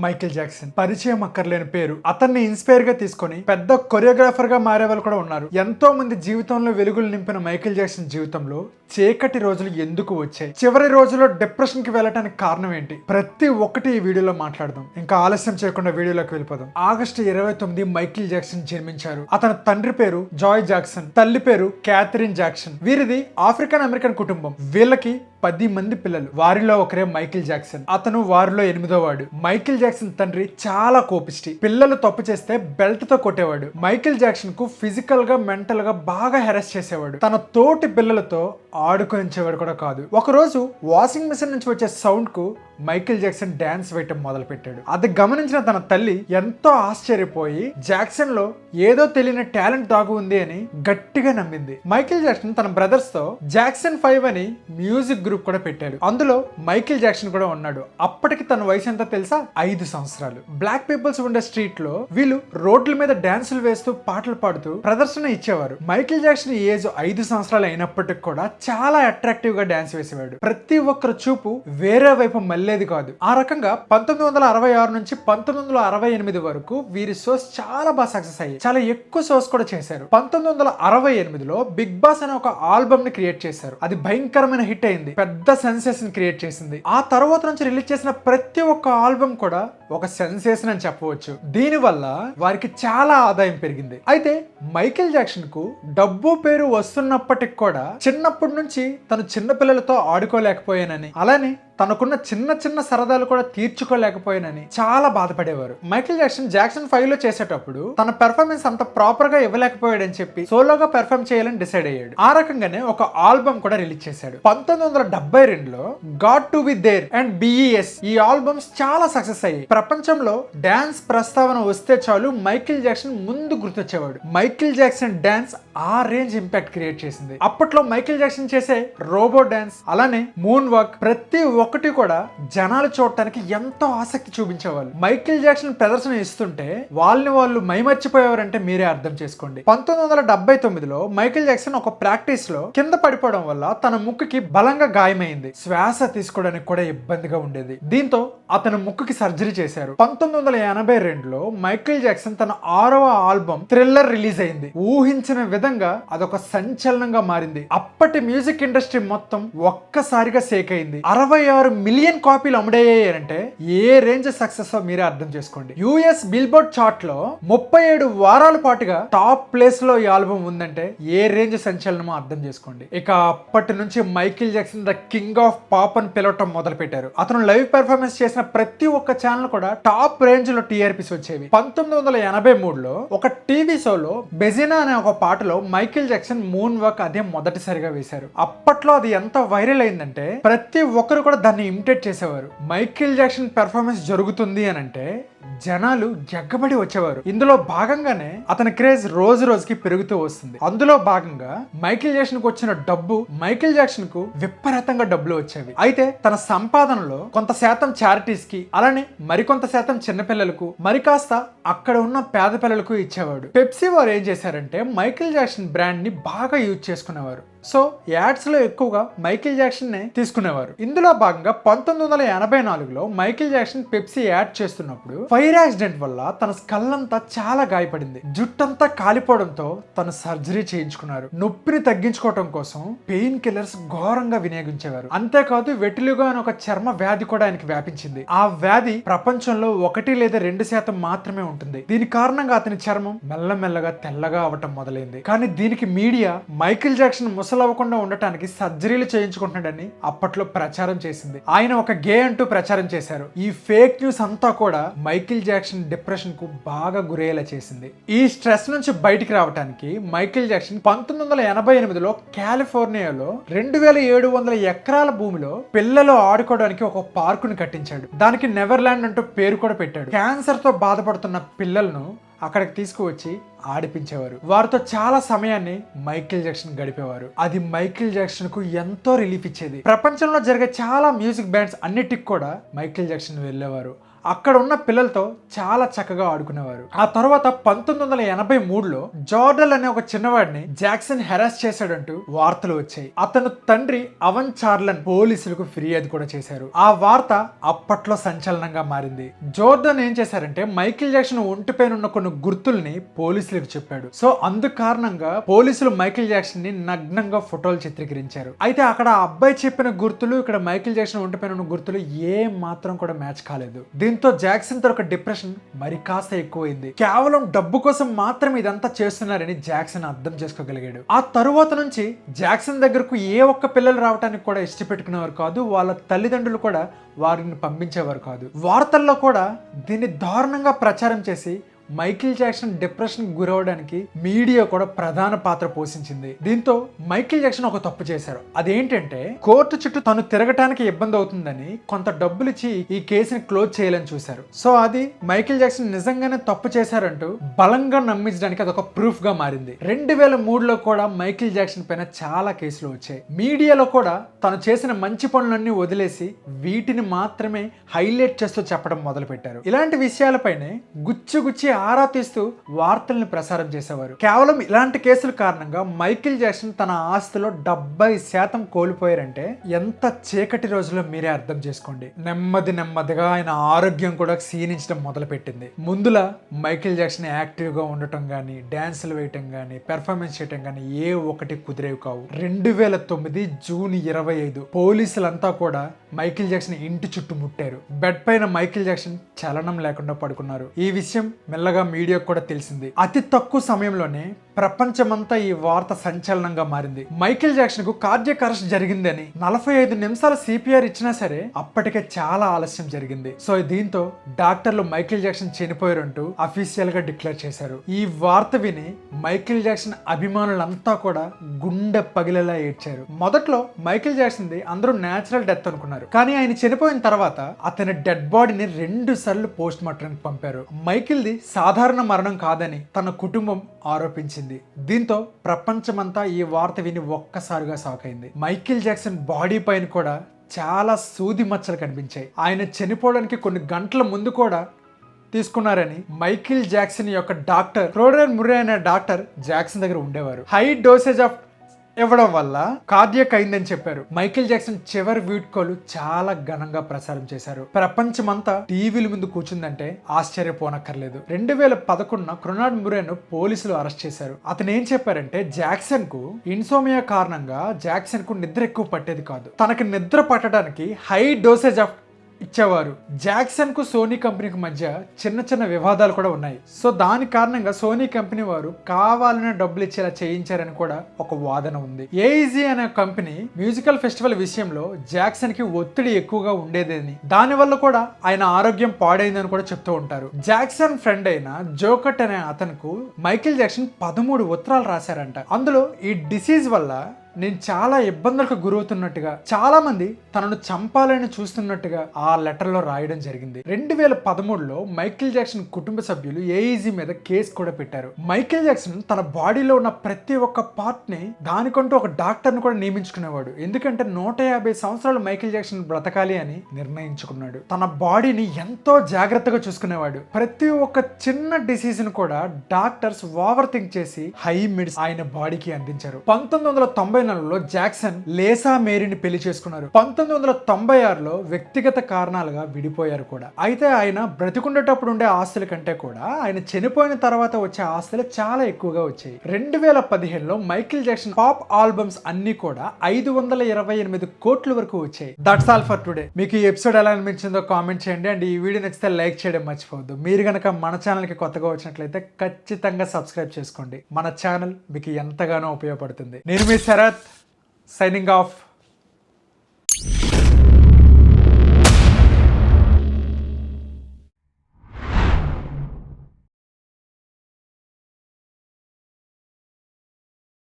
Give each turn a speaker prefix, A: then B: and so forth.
A: Michael Jackson. పరిచయం అక్కర్లేని పేరు. అతన్ని ఇన్స్పైర్గా తీసుకొని పెద్ద కొరియోగ్రాఫర్గా మారే వాళ్ళు కూడా ఉన్నారు. ఎంతో మంది జీవితంలో వెలుగులు నింపిన మైకిల్ జాక్సన్ జీవితంలో చీకటి రోజులు ఎందుకు వచ్చాయి? చివరి రోజుల్లో డిప్రెషన్కి వెళ్ళటానికి కారణం ఏంటి? ప్రతి ఒక్కటి ఈ వీడియోలో మాట్లాడదాం. ఇంకా ఆలస్యం చేయకుండా వీడియోలోకి వెళ్ళిపోదాం. ఆగస్టు ఇరవై తొమ్మిది మైకిల్ జాక్సన్ జన్మించారు. అతని తండ్రి పేరు జాయ్ జాక్సన్. తల్లి పేరు క్యాథరిన్ జాక్సన్. వీరిది ఆఫ్రికన్ అమెరికన్ కుటుంబం. వీళ్ళకి పది మంది పిల్లలు. వారిలో ఒకరే మైకిల్ జాక్సన్. అతను వారిలో ఎనిమిదో వాడు. మైకిల్ జాక్సన్ తండ్రి చాలా కోపిష్టి. పిల్లలు తప్పు చేస్తే బెల్ట్తో కొట్టేవాడు. మైకిల్ జాక్సన్కు ఫిజికల్గా మెంటల్గా బాగా హెరస్ చేసేవాడు. తన తోటి పిల్లలతో ఆడుకొనించేవాడు కూడా కాదు. ఒకరోజు వాషింగ్ మిషన్ నుంచి వచ్చే సౌండ్కు మైకిల్ జాక్సన్ డ్యాన్స్ వేయటం మొదలు పెట్టాడు అది గమనించిన తన తల్లి ఎంతో ఆశ్చర్యపోయి జాక్సన్లో ఏదో తెలియని టాలెంట్ దాగు ఉంది అని గట్టిగా నమ్మింది. మైకిల్ జాక్సన్ తన బ్రదర్స్తో జాక్సన్ ఫైవ్ అని మ్యూజిక్ గ్రూప్ కూడా పెట్టాడు. అందులో మైకిల్ జాక్సన్ కూడా ఉన్నాడు. అప్పటికి తన వయసు ఎంత తెలుసా? ఐదు సంవత్సరాలు. బ్లాక్ పీపుల్స్ ఉండే స్ట్రీట్లో వీళ్ళు రోడ్ల మీద డాన్సులు వేస్తూ పాటలు పాడుతూ ప్రదర్శన ఇచ్చేవారు. మైకిల్ జాక్సన్ ఏజ్ ఐదు సంవత్సరాలు అయినప్పటికి కూడా చాలా అట్రాక్టివ్గా డాన్స్ వేసేవాడు. ప్రతి ఒక్కరు చూపు వేరే వైపు మళ్ళీ వెళ్ళేది కాదు. ఆ రకంగా పంతొమ్మిది వందల అరవై ఆరు నుంచి పంతొమ్మిది వందల అరవై ఎనిమిది వరకు వీరి షోస్ చాలా బాగా సక్సెస్ అయ్యాయి. చాలా ఎక్కువ షోస్ కూడా చేశారు. పంతొమ్మిది వందల అరవై ఎనిమిదిలో బిగ్ బాస్ అనే ఒక ఆల్బమ్ని క్రియేట్ చేశారు. అది భయంకరమైన హిట్ అయింది. పెద్ద సెన్సేషన్ క్రియేట్ చేసింది. ఆ తర్వాత నుంచి రిలీజ్ చేసిన ప్రతి ఒక్క ఆల్బమ్ కూడా ఒక సెన్సేషన్ అని చెప్పవచ్చు. దీనివల్ల వారికి చాలా ఆదాయం పెరిగింది. అయితే మైకేల్ జాక్సన్కు డబ్బు పేరు వస్తున్నప్పటికి కూడా చిన్నప్పటి నుంచి తను చిన్న పిల్లలతో ఆడుకోలేకపోయానని అలానే తనకున్న చిన్న చిన్న సరదాలు కూడా తీర్చుకోలేకపోయానని చాలా బాధపడేవారు. మైకేల్ జాక్సన్ జాక్సన్ ఫైవ్లో చేసేటప్పుడు తన పెర్ఫార్మెన్స్ అంత ప్రాపర్గా ఇవ్వలేకపోయాడని చెప్పి సోలోగా పెర్ఫార్మ్ చేయాలని డిసైడ్ అయ్యాడు. ఆ రకంగానే ఒక ఆల్బమ్ కూడా రిలీజ్ చేశాడు. పంతొమ్మిది వందల డెబ్బై రెండులో god to be there and BES ఈ ఆల్బమ్స్ చాలా సక్సెస్ అయ్యాయి. ప్రపంచంలో డ్యాన్స్ ప్రస్తావన వస్తే చాలు మైకిల్ జాక్సన్ ముందు గుర్తొచ్చేవాడు. మైకిల్ జాక్సన్ డ్యాన్స్ ఆ రేంజ్ ఇంపాక్ట్ క్రియేట్ చేసింది. అప్పట్లో మైకిల్ జాక్సన్ చేసే రోబో డ్యాన్స్ అలానే మూన్ వాక్ ప్రతి ఒక్కటి కూడా జనాలు చూడటానికి ఎంతో ఆసక్తి చూపించేవాళ్ళు. మైకిల్ జాక్సన్ ప్రదర్శన ఇస్తుంటే వాళ్ళని వాళ్ళు మైమర్చిపోయేవారంటే మీరే అర్థం చేసుకోండి. పంతొమ్మిది వందల డెబ్బై తొమ్మిదిలో మైకిల్ జాక్సన్ ఒక ప్రాక్టీస్లో కింద పడిపోవడం వల్ల తన ముక్కుకి బలంగా గాయమైంది. శ్వాస తీసుకోవడానికి కూడా ఇబ్బందిగా ఉండేది. దీంతో అతను ముక్కుకి సర్జరీ చేశారు. పంతొమ్మిది వందల ఎనభై రెండులో మైకిల్ జాక్సన్ తన ఆరవ ఆల్బమ్ థ్రిల్లర్ రిలీజ్ అయింది. ఊహించిన విధంగా అదొక సంచలనంగా మారింది. అప్పటి మ్యూజిక్ ఇండస్ట్రీ మొత్తం ఒక్కసారిగా సేక్ అయింది. అరవై ఆరు మిలియన్ కాపీలు అమ్ముడయ్యాయంటే ఏ రేంజ్ సక్సెస్ మీరే అర్థం చేసుకోండి. యుఎస్ బిల్బోర్డ్ చార్ట్లో ముప్పై ఏడు వారాల పాటుగా టాప్ ప్లేస్లో ఈ ఆల్బమ్ ఉందంటే ఏ రేంజ్ సంచలనమో అర్థం చేసుకోండి. ఇక అప్పటి నుంచి Michael Jackson the king of pop అని పిలవటం మొదలు పెట్టారు అతను లైవ్ పెర్ఫార్మెన్స్ చేసిన ప్రతి ఒక్క ఛానల్ కూడా టాప్ రేంజ్లో టీఆర్పీస్ వచ్చేవి. పంతొమ్మిది వందల ఎనభై మూడులో ఒక టీవీ షోలో బెజినా అనే ఒక పాటలో మైకిల్ జాక్సన్ మూన్ వర్క్ అదే మొదటిసారిగా వేశారు. అప్పట్లో అది ఎంత వైరల్ అయిందంటే ప్రతి ఒక్కరు కూడా దాన్ని ఇమిటేట్ చేసేవారు. మైకిల్ జాక్సన్ పెర్ఫార్మెన్స్ జరుగుతుంది అని అంటే జనాలు జగ్గబడి వచ్చేవారు. ఇందులో భాగంగానే అతని క్రేజ్ రోజు రోజుకి పెరుగుతూ వస్తుంది. అందులో భాగంగా మైకిల్ జాక్సన్కు వచ్చిన డబ్బు మైకిల్ జాక్సన్కు విపరీతంగా డబ్బులు వచ్చేవి. అయితే తన సంపాదనలో కొంత శాతం చారిటీస్కి అలానే మరికొంత శాతం చిన్నపిల్లలకు మరి కాస్త అక్కడ ఉన్న పేద పిల్లలకు ఇచ్చేవాడు. పెప్సీ వారు ఏం చేశారంటే మైకిల్ జాక్సన్ బ్రాండ్ని బాగా యూజ్ చేసుకునేవారు. సో యాడ్స్లో ఎక్కువగా మైకిల్ జాక్సన్ నే తీసుకునేవారు. ఇందులో భాగంగా పంతొమ్మిది వందల ఎనభై నాలుగులో మైకిల్ జాక్సన్ పెప్సీ యాడ్ చేస్తున్నప్పుడు ఫైర్ యాక్సిడెంట్ వల్ల తన స్కల్ అంతా చాలా గాయపడింది. జుట్టంతా కాలిపోవడంతో తను సర్జరీ చేయించుకున్నారు. నొప్పిని తగ్గించుకోవడం కోసం పెయిన్ కిల్లర్స్ ఘోరంగా వినియోగించేవారు. అంతేకాదు వెటిలుగా అనే ఒక చర్మ వ్యాధి కూడా ఆయనకి వ్యాపించింది. ఆ వ్యాధి ప్రపంచంలో ఒకటి లేదా రెండు శాతం మాత్రమే ఉంటుంది. దీని కారణంగా అతని చర్మం మెల్లమెల్లగా తెల్లగా అవటం మొదలైంది. కానీ దీనికి మీడియా మైకిల్ జాక్సన్ ముసలవ్వకుండా ఉండటానికి సర్జరీలు చేయించుకుంటున్నాడని అప్పట్లో ప్రచారం చేసింది. ఆయన ఒక గే అంటూ ప్రచారం చేశారు. ఈ ఫేక్ న్యూస్ అంతా కూడా మైకిల్ జాక్సన్ డిప్రెషన్కు బాగా గురయ్యేలా చేసింది. ఈ స్ట్రెస్ నుంచి బయటికి రావడానికి మైకిల్ జాక్సన్ పంతొమ్మిది వందల ఎనభై ఎనిమిదిలో కాలిఫోర్నియాలో రెండు వేల ఏడు వందల ఎకరాల భూమిలో పిల్లలు ఆడుకోవడానికి ఒక పార్కుని కట్టించాడు. దానికి నెవర్లాండ్ అంటూ పేరు కూడా పెట్టాడు. క్యాన్సర్తో బాధపడుతున్న పిల్లలను అక్కడికి తీసుకువచ్చి ఆడిపించేవారు. వారితో చాలా సమయాన్ని మైకిల్ జాక్సన్ గడిపేవారు. అది మైకిల్ జాక్సన్కు ఎంతో రిలీఫ్ ఇచ్చేది. ప్రపంచంలో జరిగే చాలా మ్యూజిక్ బ్యాండ్స్ అన్నిటికి కూడా మైకిల్ జాక్సన్ వెళ్ళేవారు. అక్కడ ఉన్న పిల్లలతో చాలా చక్కగా ఆడుకునేవారు. ఆ తర్వాత పంతొమ్మిది వందల ఎనభై మూడులో జార్డల్ అనే ఒక చిన్నవాడిని జాక్సన్ హెరాస్ చేశాడంటూ వార్తలు వచ్చాయి. అతను తండ్రి అవన్ చార్లన్ పోలీసులకు ఫిర్యాదు కూడా చేశారు. ఆ వార్త అప్పట్లో సంచలనంగా మారింది. జోర్డన్ ఏం చేశారంటే మైకిల్ జాక్సన్ ఒంటిపైన ఉన్న కొన్ని గుర్తుల్ని పోలీసులకు చెప్పాడు. సో అందు కారణంగా పోలీసులు మైకిల్ జాక్సన్ని నగ్నంగా ఫోటోలు చిత్రీకరించారు. అయితే అక్కడ ఆ అబ్బాయి చెప్పిన గుర్తులు ఇక్కడ మైకిల్ జాక్సన్ ఒంటిపైన ఉన్న గుర్తులు ఏ మాత్రం కూడా మ్యాచ్ కాలేదు. దీంతో జాక్సన్తో ఒక డిప్రెషన్ మరి కాస్త ఎక్కువైంది. కేవలం డబ్బు కోసం మాత్రం ఇదంతా చేస్తున్నారని జాక్సన్ అర్థం చేసుకోగలిగాడు. ఆ తరువాత నుంచి జాక్సన్ దగ్గరకు ఏ ఒక్క పిల్లలు రావడానికి కూడా ఇష్టపెట్టుకునేవారు కాదు వాళ్ళ తల్లిదండ్రులు కూడా వారిని పంపించేవారు కాదు. వార్తల్లో కూడా దీన్ని దారుణంగా ప్రచారం చేసి మైకిల్ జాక్సన్ డిప్రెషన్ గురవడానికి మీడియా కూడా ప్రధాన పాత్ర పోషించింది. దీంతో మైకిల్ జాక్సన్ ఒక తప్పు చేశారు. అదేంటంటే కోర్టు చుట్టూ తను తిరగటానికి ఇబ్బంది అవుతుందని కొంత డబ్బులు ఇచ్చి ఈ కేసుని క్లోజ్ చేయాలని చూశారు. సో అది మైకిల్ జాక్సన్ నిజంగానే తప్పు చేశారంటూ బలంగా నమ్మించడానికి అదొక ప్రూఫ్గా మారింది. రెండు వేల మూడులో కూడా మైకిల్ జాక్సన్ పైన చాలా కేసులు వచ్చాయి. మీడియాలో కూడా తను చేసిన మంచి పనులన్నీ వదిలేసి వీటిని మాత్రమే హైలైట్ చేస్తూ చెప్పడం మొదలు పెట్టారు ఇలాంటి విషయాలపైనే గుచ్చి గుచ్చి ఆరా తీస్తూ వార్తల్ని ప్రసారం చేసేవారు. కేవలం ఇలాంటి కేసుల కారణంగా మైకిల్ జాక్సన్ తన ఆస్తిలో డెబ్బై శాతం కోల్పోయారంటే ఎంత చీకటి రోజుల్లో మీరే అర్థం చేసుకోండి. నెమ్మది నెమ్మదిగా ఆయన ఆరోగ్యం కూడా క్షీణించడం మొదలుపెట్టింది. ముందులా మైకిల్ జాక్సన్ యాక్టివ్గా ఉండటం కానీ డ్యాన్సులు వేయటం కానీ పెర్ఫార్మెన్స్ చేయటం కానీ ఏ ఒకటి కుదిరేవి కావు. రెండు వేల తొమ్మిది జూన్ ఇరవై ఐదు పోలీసులంతా కూడా మైకిల్ జాక్సన్ ఇంటి చుట్టూ ముట్టారు. బెడ్ పైన మైకిల్ జాక్సన్ చలనం లేకుండా పడుకున్నారు. ఈ విషయం మెల్లగా మీడియాకు కూడా తెలిసింది. అతి తక్కువ సమయంలోనే ప్రపంచమంతా ఈ వార్త సంచలనంగా మారింది. మైకిల్ జాక్సన్కు కార్డియక్ అరెస్ట్ జరిగిందని నలభై ఐదు నిమిషాల సిపిఆర్ ఇచ్చినా సరే అప్పటికే చాలా ఆలస్యం జరిగింది. సో దీంతో డాక్టర్లు మైకిల్ జాక్సన్ చనిపోయారంటూ అఫీషియల్గా డిక్లేర్ చేశారు. ఈ వార్త విని మైకిల్ జాక్సన్ అభిమానులంతా కూడా గుండె పగిలేలా ఏడ్చారు. మొదట్లో మైకిల్ జాక్సన్ ది అందరూ నేచురల్ డెత్ అనుకున్నారు. కానీ ఆయన చనిపోయిన తర్వాత అతని డెడ్ బాడీని రెండు సార్లు పోస్ట్ మార్టం పంపారు. మైకిల్ ది సాధారణ మరణం కాదని తన కుటుంబం ఆరోపించింది. దీంతో ప్రపంచమంతా ఈ వార్త విని ఒక్కసారిగా షాక్ అయింది మైకిల్ జాక్సన్ బాడీ పైన కూడా చాలా సూది మచ్చలు కనిపించాయి. ఆయన చనిపోవడానికి కొన్ని గంటల ముందు కూడా తీసుకున్నారని మైకిల్ జాక్సన్ యొక్క డాక్టర్ క్రోడర్ మురే అనే డాక్టర్ జాక్సన్ దగ్గర ఉండేవారు. హై డోసేజ్ ఆఫ్ ఇవ్వడం వల్ల కార్డియక్ అయిందని చెప్పారు. మైకేల్ జాక్సన్ చివరి వీడ్కోలు చాలా ఘనంగా ప్రసారం చేశారు. ప్రపంచమంతా టీవీల ముందు కూర్చుందంటే ఆశ్చర్యపోనక్కర్లేదు. రెండు వేల పదకొండున క్రొనాడ్ మురేను పోలీసులు అరెస్ట్ చేశారు. అతను ఏం చెప్పారంటే జాక్సన్కు ఇన్సోమియా కారణంగా జాక్సన్కు నిద్ర ఎక్కువ పట్టేది కాదు. తనకి నిద్ర పట్టడానికి హై డోసేజ్ ఆఫ్ ఇచ్చేవారు. జాక్సన్కు సోనీ కంపెనీకి మధ్య చిన్న చిన్న వివాదాలు కూడా ఉన్నాయి. సో దాని కారణంగా సోనీ కంపెనీ వారు కావాలనే డబ్బులు ఇచ్చేలా చేయించారని కూడా ఒక వాదన ఉంది. ఏఈజీ అనే కంపెనీ మ్యూజికల్ ఫెస్టివల్ విషయంలో జాక్సన్కి ఒత్తిడి ఎక్కువగా ఉండేదని దాని వల్ల కూడా ఆయన ఆరోగ్యం పాడైందని కూడా చెప్తూ ఉంటారు. జాక్సన్ ఫ్రెండ్ అయిన జోకట్ అనే అతనుకు మైకిల్ జాక్సన్ పదమూడు ఉత్తరాలు రాశారంట. అందులో ఈ డిసీజ్ వల్ల నేను చాలా ఇబ్బందులకు గురవుతున్నట్టుగా చాలా మంది తనను చంపాలని చూస్తున్నట్టుగా ఆ లెటర్లో రాయడం జరిగింది. రెండు వేల పదమూడులో మైకిల్ జాక్సన్ కుటుంబ సభ్యులు ఏఈజీ మీద కేసు కూడా పెట్టారు. మైకిల్ జాక్సన్ తన బాడీలో ఉన్న ప్రతి ఒక్క పార్ట్ని దానికంటూ ఒక డాక్టర్ని కూడా నియమించుకునేవాడు. ఎందుకంటే నూట యాభై సంవత్సరాలు మైకిల్ జాక్సన్ బ్రతకాలి అని నిర్ణయించుకున్నాడు. తన బాడీని ఎంతో జాగ్రత్తగా చూసుకునేవాడు. ప్రతి ఒక్క చిన్న డిసీజ్ను కూడా డాక్టర్స్ ఓవర్ థింక్ చేసి హై మెడిసిన్ ఆయన బాడీకి అందించారు. పంతొమ్మిది వందల తొంభై నాలుగులో జాక్సన్ లేసా మేరీని పెళ్ళి చేసుకున్నారు. పంతొమ్మిది వందల తొంభై ఆరులో వ్యక్తిగత కారణాలుగా విడిపోయారు కూడా. అయితే ఆయన బ్రతికుండేటప్పుడు ఉండే ఆస్తుల కంటే కూడా ఆయన చనిపోయిన తర్వాత వచ్చే ఆస్తులు చాలా ఎక్కువగా వచ్చాయి. రెండు వేల పదిహేనులో మైకిల్ జాక్సన్ పాప్ ఆల్బమ్స్ అన్ని కూడా ఐదు వందల ఇరవై ఎనిమిది కోట్ల వరకు వచ్చాయి. దట్స్ ఆల్ ఫర్ టుడే మీకు ఈ ఎపిసోడ్ ఎలా అనిపించిందో కామెంట్ చేయండి. అండ్ ఈ వీడియో నచ్చితే లైక్ చేయడం మర్చిపోవద్దు. మీరు కనుక మన ఛానల్కి కొత్తగా వచ్చినట్లయితే ఖచ్చితంగా సబ్స్క్రైబ్ చేసుకోండి. మన ఛానల్ మీకు ఎంతగానో ఉపయోగపడుతుంది. నేను మీ Signing off.